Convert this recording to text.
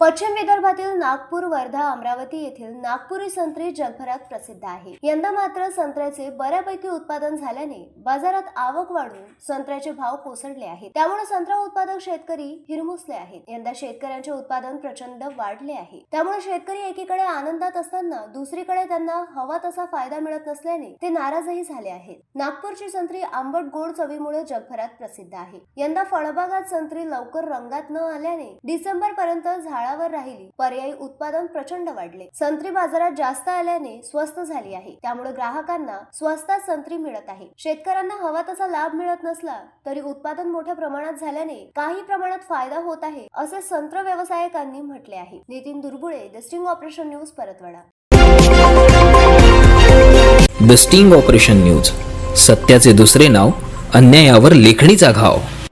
पश्चिम विदर्भातील नागपूर वर्धा अमरावती येथील नागपुरी संत्री जगभरात प्रसिद्ध आहे. यंदा मात्र संत्र्याचे बऱ्यापैकी उत्पादन झाल्याने बाजारात आवक वाढून संत्र्याचे भाव कोसळले आहेत. त्यामुळे संत्रा उत्पादक शेतकरी हिरमुसले आहेत. यंदा शेतकऱ्यांचे उत्पादन प्रचंड वाढले आहे. त्यामुळे शेतकरी एकीकडे आनंदात असताना दुसरीकडे त्यांना हवा तसा फायदा मिळत नसल्याने ते नाराजही झाले आहेत. नागपूरची संत्री आंबट गोड चवीमुळे जगभरात प्रसिद्ध आहे. यंदा फळबागात संत्री लवकर रंगात न आल्याने डिसेंबर पर्यंत झाडावर राहिली पर्यायी उत्पादन प्रचंड वाढले. संत्री बाजारात जास्त आल्याने स्वस्त झाली आहे. त्यामुळे ग्राहकांना स्वस्तात संत्री मिळत आहे. शेतकऱ्यांना हवा तसा लाभ मिळत नसला तरी उत्पादन मोठ्या प्रमाणात झाल्याने काही प्रमाणात फायदा होत आहे असे संत्र व्यवसायिकांनी म्हटले आहे. Nitin Durbule the sting operation news Paratwada. The sting operation news. सत्याचे दुसरे नाव अन्यायावर लेखणीचा घाव.